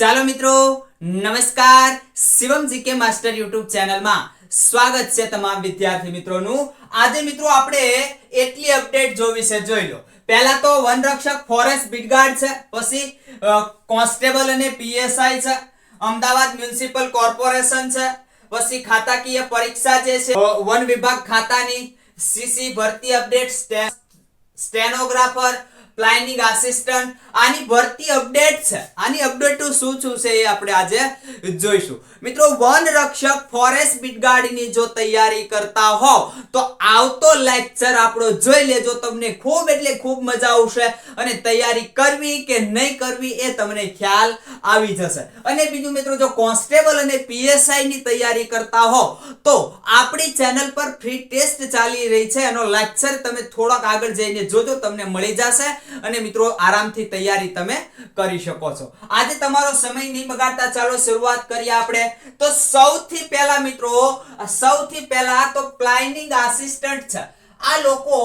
ચાલો મિત્રો, નમસ્કાર. શિવમ જીકે માસ્ટર યુટ્યુબ ચેનલમાં સ્વાગત છે તમામ વિદ્યાર્થી મિત્રોનું. આજે મિત્રો આપણે એટલી અપડેટ જોવી છે, જોઈ લો. પહેલા તો વનરક્ષક ફોરેસ્ટ બીટગાર્ડ છે, પછી કોન્સ્ટેબલ અને પીએસઆઈ છે, અમદાવાદ મ્યુનિસિપલ કોર્પોરેશન છે, પછી ખાતાકીય પરીક્ષા જે છે વન વિભાગ ખાતાની સીસી ભરતી અપડેટ સ્ટેનોગ્રાફર પ્લાનિંગ આસિસ્ટન્ટ આની ભરતી અપડેટ છે. આની અપડેટ શું શું છે એ આપણે આજે જોઈશું. મિત્રો, વન રક્ષક ફોરેસ્ટ બીટગાર્ડની જો તૈયારી કરતા હોવ તો આવતો લેક્ચર આપણો જોઈ લેજો તમને ખૂબ એટલે ખૂબ મજા આવશે. અને તૈયારી કરવી કે નહીં કરવી એ તમને ખ્યાલ આવી જશે. અને બીજું મિત્રો, જો કોન્સ્ટેબલ અને પીએસઆઈ ની તૈયારી કરતા હો, તો આપણી ચેનલ પર ફ્રી ટેસ્ટ ચાલી રહી છે. એનો લેક્ચર તમે થોડાક આગળ જઈને જોજો, તમને મળી જશે. અને મિત્રો, આરામથી તૈયારી તમે કરી શકો છો. આજે તમારો સમય નહીં બગાડતા, ચાલો શરૂઆત કરીએ આપણે. તો સૌથી પહેલા મિત્રો, સૌથી પહેલા તો પ્લાનિંગ આસિસ્ટન્ટ છે. આ લોકો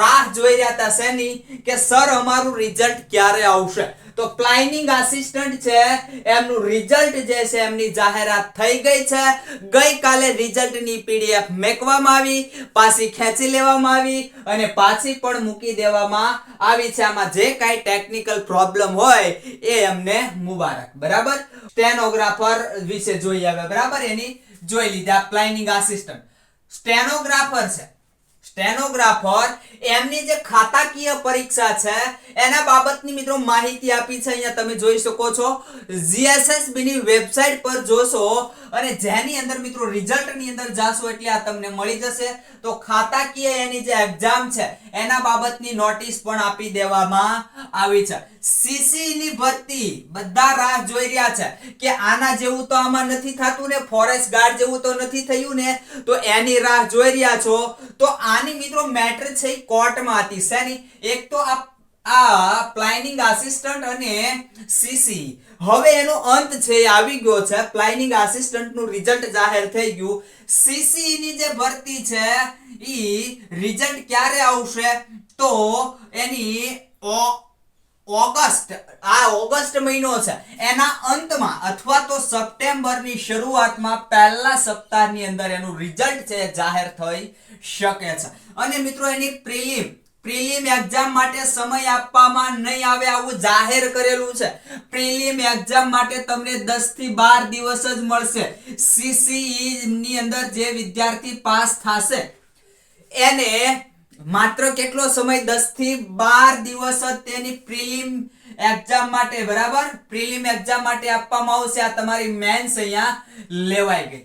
રાહ જોઈ રહ્યા હતા શેની? કે સર, અમારું રિઝલ્ટ ક્યારે આવશે? તો પ્લાનિંગ આસિસ્ટન્ટ છે, એમનું રિઝલ્ટ જે છે, એમની જાહેરાત થઈ ગઈ છે. ગઈકાલે રિઝલ્ટની પીડીએફ મેકવામાં આવી, પાછી ખેંચી લેવામાં આવી અને પાછી પણ મૂકી દેવામાં આવી છે. આમાં જે કાંઈ ટેકનિકલ પ્રોબ્લેમ હોય, એ એમને મુબારક. બરાબર? સ્ટેનોગ્રાફર વિશે જોઈ આવે બરાબર? એની જોઈ લીધા પ્લાનિંગ આસિસ્ટન્ટ સ્ટેનોગ્રાફર છે. સ્ટેનોગ્રાફર, એમની જે ખાતાકીય પરીક્ષા છે, એના બાબતની મિત્રો માહિતી આપી છે, અહીંયા તમે જોઈ શકો છો. જીએસએસબી ની વેબસાઇટ પર જોશો અને જેની અંદર મિત્રો રિઝલ્ટની અંદર જાશો એટલે આ તમને મળી જશે. તો ખાતાકીય એની જે એક્ઝામ છે, એના બાબતની નોટિસ પણ આપી દેવામાં આવી છે. સીસી ની ભરતી બધા રાહ જોઈ રહ્યા છે કે આના જેવું તો આમાં નથી થતું ને ફોરેસ્ટ ગાર્ડ જેવું તો નથી થયું ને, તો એની રાહ જોઈ રહ્યા છો તો આની મિત્રો મેટર છે કોર્ટમાં હતી શેની એક તો આ આ પ્લાનિંગ આસિસ્ટન્ટ અને સીસી હવે એનો અંત છે આવી ગયો છે. પ્લાનિંગ આસિસ્ટન્ટનું રિઝલ્ટ જાહેર થઈ ગયું. સીસી ની જે ભરતી છે, ઈ રિઝલ્ટ ક્યારે આવશે? તો એની, ઓ- ઓગસ્ટ, આ ઓગસ્ટ મહિનો છે. એના અંતમાં અથવા તો સપ્ટેમ્બરની શરૂઆતમાં પહેલા સપ્તાહની અંદર એનું રિઝલ્ટ છે જાહેર થઈ શકે છે. અને મિત્રો એની પ્રિલિમ પ્રિલિમ એક્ઝામ માટે સમય આપવામાં નહીં આવે આવું જાહેર કરેલું છે. પ્રિલિમ એક્ઝામ માટે તમને 10 થી 12 દિવસ જ મળશે. સીસીઈ ની અંદર જે વિદ્યાર્થી પાસ થશે, એને માત્ર કેટલો સમય? દસથી બાર દિવસ જ તેની પ્રિલિમ એક્ઝામ માટે, બરાબર? પ્રિલિમ એક્ઝામ માટે આપવામાં આવશે. આ તમારી મેન્સ અહીંયા લેવાઈ ગઈ.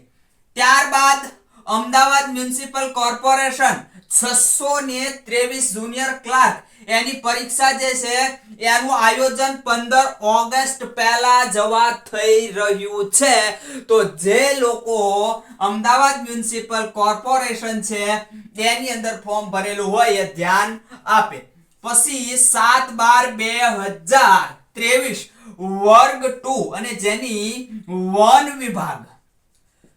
ત્યારબાદ અમદાવાદ મ્યુનિસિપલ કોર્પોરેશન છસો ને ત્રેવીસ જુનિયર ક્લાર્ક એની પરીક્ષા જે છે, એનું આયોજન પંદર ઓગસ્ટ પહેલા જવા થઈ રહ્યું છે. તો જે લોકો અમદાવાદ મ્યુનિસિપલ કોર્પોરેશન છે, એની અંદર ફોર્મ ભરેલું હોય એ ધ્યાન આપે. પછી સાત બાર બે હજાર ત્રેવીસ વર્ગ ટુ અને જેની વન વિભાગ.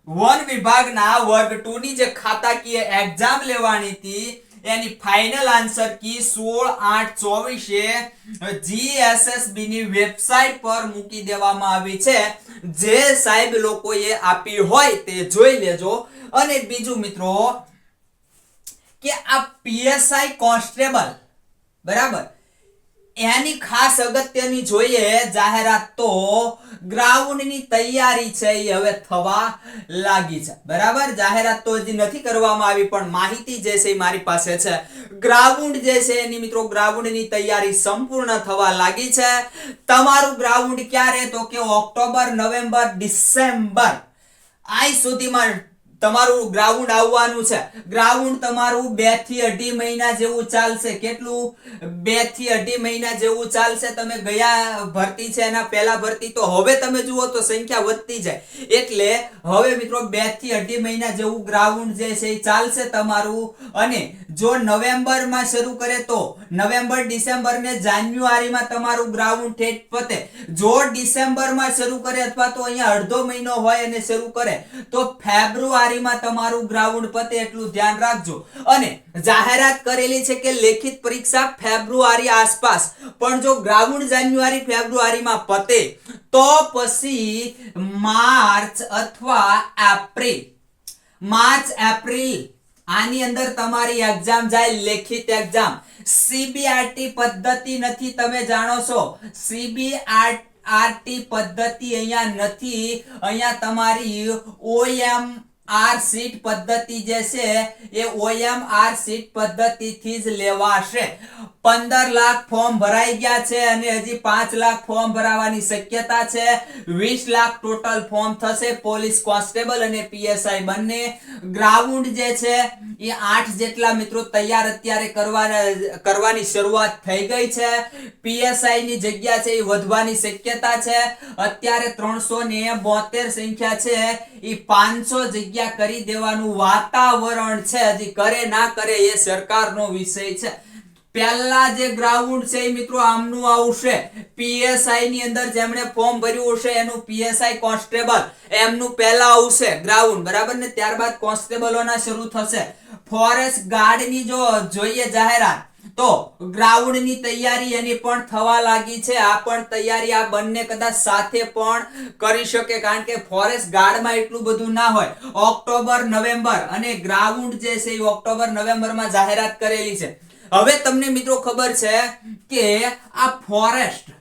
વન વિભાગના વર્ગ ટુ ની જે ખાતાકીય એક્ઝામ લેવાની હતી એની ફાઇનલ આન્સર કી 16 8 24 જીએસએસબી ની વેબસાઇટ પર મૂકી દેવામાં આવી છે. જે સાહેબ લોકોએ આપી હોય તે જોઈ લેજો. અને બીજું મિત્રો, કે આ પીએસઆઈ કોન્સ્ટેબલ બરાબર? એની ખાસ અગત્યની જોઈએ જાહેરાત તો ગ્રાઉન્ડની તૈયારી છે એ હવે થવા લાગી છે. બરાબર? જાહેરાત તો હજી નથી કરવામાં આવી, પણ માહિતી જે છે એ મારી પાસે છે. ગ્રાઉન્ડ જે છે એની મિત્રો, ગ્રાઉન્ડની તૈયારી સંપૂર્ણ થવા લાગી છે. તમારું ગ્રાઉન્ડ ક્યારે તો કે ઓક્ટોબર, નવેમ્બર, ડિસેમ્બર આ સુધીમાં તમારું ગ્રાઉન્ડ આવવાનું છે. ગ્રાઉન્ડ તમારું બેથી અઢી મહિના જેવું ચાલશે. કેટલું? બેથી અઢી મહિના જેવું ચાલશે. તમે ગયા ભરતી છે એના પહેલા ભરતી, તો હવે તમે જુઓ તો સંખ્યા વધતી જાય. એટલે હવે મિત્રો બેથી અઢી મહિના જેવું ગ્રાઉન્ડ જે છે એ ચાલશે તમારું. અને જો નવેમ્બરમાં શરૂ કરે તો નવેમ્બર, ડિસેમ્બર ને જાન્યુઆરીમાં તમારું ગ્રાઉન્ડ ઠેઠ પતે. જો ડિસેમ્બરમાં શરૂ કરે અથવા તો અહીંયા અડધો મહિનો હોય અને શરૂ કરે, તો ફેબ્રુઆરીમાં તમારું ગ્રાઉન્ડ પતે એટલું ધ્યાન રાખજો. અને જાહેરાત કરેલી છે કે લેખિત પરીક્ષા ફેબ્રુઆરી આસપાસ. પણ જો ગ્રાઉન્ડ જાન્યુઆરી ફેબ્રુઆરીમાં પતે, તો પછી માર્ચ અથવા એપ્રિલ. March, April. આની અંદર તમારી એક્ઝામ જાય, લેખિત એક્ઝામ સીબીઆરટી પદ્ધતિ નથી, તમે જાણો છો. સીબીઆરટી પદ્ધતિ અહીંયા નથી. અહીંયા તમારી ઓએમ આર સીટ પદ્ધતિ જે છે એ ઓએમ આર સીટ પદ્ધતિથી જ લેવાશે. પંદર લાખ ફોર્મ ભરાઈ ગયા છે અને હજી પાંચ લાખ ફોર્મ ભરાવાની શક્યતા છે. વીસ લાખ ટોટલ ફોર્મ થશે પોલીસ કોન્સ્ટેબલ અને પીએસઆઈ બંને. ગ્રાઉન્ડ જે છે, એ આઠ જેટલા મિત્રો તૈયાર અત્યારે કરવાના શરૂઆત થઈ ગઈ છે. પીએસઆઈ ની જગ્યા છે એ વધવાની શક્યતા છે. અત્યારે ત્રણસો ને બોતેર સંખ્યા છે. એ પાંચસો જગ્યા કરી દેવાનું વાતાવરણ છે. હજી કરે ના કરે એ સરકારનો વિષય છે. પહેલા જે ગ્રાઉન્ડ છે એ મિત્રો આમનું આવશે. પીએસઆઈ ની અંદર જેમણે ફોર્મ ભર્યું હશે, એનું પીએસઆઈ કોન્સ્ટેબલ એમનું પહેલા આવશે ગ્રાઉન્ડ બરાબર ને? ત્યારબાદ કોન્સ્ટેબલોના શરૂ થશે. ફોરેસ્ટ ગાર્ડની જો જોઈએ જાહેરાત, તો ગ્રાઉન્ડની તૈયારી એની પણ થવા લાગી છે. આ પણ તૈયારી આ બંને કદાચ સાથે પણ કરી શકે, કારણ કે ફોરેસ્ટ ગાર્ડમાં એટલું બધું ના હોય. ઓક્ટોબર નવેમ્બર અને ગ્રાઉન્ડ જે છે એ ઓક્ટોબર નવેમ્બરમાં જાહેરાત કરેલી છે. હવે તમને મિત્રો ખબર છે કે આ ફોરેસ્ટ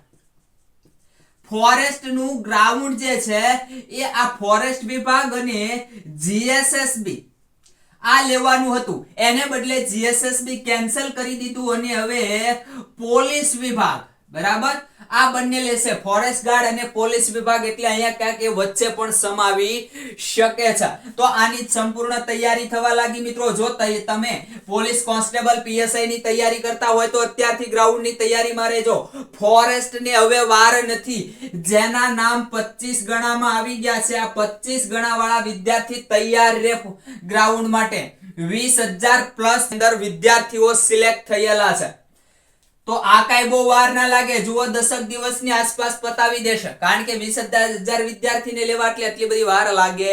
ફોરેસ્ટનું ગ્રાઉન્ડ જે છે, એ આ ફોરેસ્ટ વિભાગ અને જીએસએસબી આ લેવાનું હતું. એને બદલે જીએસએસબી કેન્સલ કરી દીધું અને હવે પોલીસ વિભાગ, બરાબર? આ બંને લેશે. ફોરેસ્ટ ગાર્ડ અને પોલીસ વિભાગ એટલે અહીંયા ક્યાંક એ વચ્ચે પણ સમાવી શકે છે. તો આની સંપૂર્ણ તૈયારી થવા લાગી મિત્રો. જો તમે પોલીસ કોન્સ્ટેબલ પીએસઆઈ ની તૈયારી કરતા હોય તો અત્યારથી ગ્રાઉન્ડની તૈયારીમાં રહેજો. ફોરેસ્ટ ને હવે વાર નથી. જેના નામ 25 ગણામાં આવી ગયા છે. આ 25 ગણા વાળા વિદ્યાર્થી તૈયાર રે ગ્રાઉન્ડ માટે. 20000 પ્લસ અંદર વિદ્યાર્થીઓ સિલેક્ટ થયેલા છે. તો આ કાંઈ બહુ વાર ના લાગે. જુઓ દસક દિવસની આસપાસ પતાવી દેશે. કારણ કે વીસ હજાર વિદ્યાર્થીને લેવા એટલે એટલી બધી વાર લાગે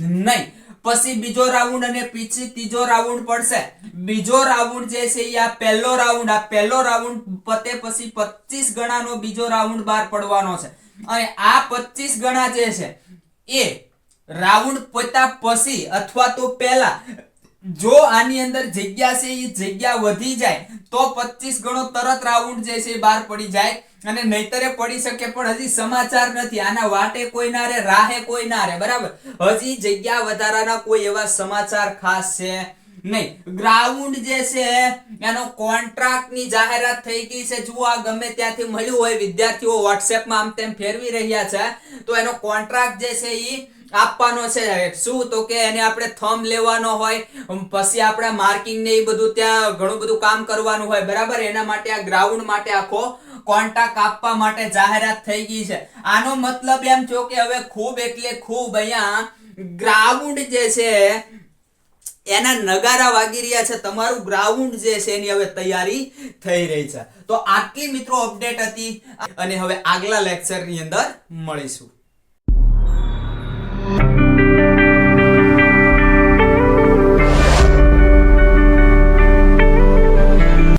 નહીં. પછી બીજો રાઉન્ડ અને પછી ત્રીજો રાઉન્ડ પડશે. બીજો રાઉન્ડ જે છે આ પહેલો રાઉન્ડ. આ પહેલો રાઉન્ડ પતે પછી 25 ગણાનો બીજો રાઉન્ડ બહાર પડવાનો છે. અને આ 25 ગણા જે છે, એ રાઉન્ડ પતા પછી અથવા તો પહેલા જો આની અંદર જગ્યા છે, એ જગ્યા વધી જાય, તો 25 ગણો તરત રાઉન્ડ જે છે એ બહાર પડી જાય અને નહીતરે પડી શકે, પણ હજી સમાચાર નથી. આના વાટે કોઈ ના રે રાહે કોઈ ના રે બરાબર? હજી જગ્યા વધારાના કોઈ એવા સમાચાર ખાસ છે નહીં. ગ્રાઉન્ડ જે છે, એનો કોન્ટ્રાક્ટની જાહેરાત થઈ ગઈ છે. જુઓ આ ગમે ત્યાંથી મળ્યું હોય, વિદ્યાર્થીઓ વોટ્સએપમાં આમ તેમ ફેરવી રહ્યા છે, તો એનો કોન્ટ્રાક્ટ જે છે ઈ આપવાનો છે. શું તો કે એને આપણે થમ લેવાનો હોય પછી આપણે માર્કિંગ ને એ બધું ત્યાં ઘણું બધું કામ કરવાનું હોય, બરાબર? એના માટે આ ગ્રાઉન્ડ માટે આખો કોન્ટ્રાક્ટ આપવા માટે જાહેરાત થઈ ગઈ છે. આનો મતલબ એમ છો કે હવે ખૂબ એટલે ખૂબ અહીંયા ગ્રાઉન્ડ જે છે, એના નગારા વાગી રહ્યા છે. તમારું ગ્રાઉન્ડ જે છે એની હવે તૈયારી થઈ રહી છે. તો આટલી મિત્રો અપડેટ હતી અને હવે આગલા લેક્ચરની અંદર મળીશું.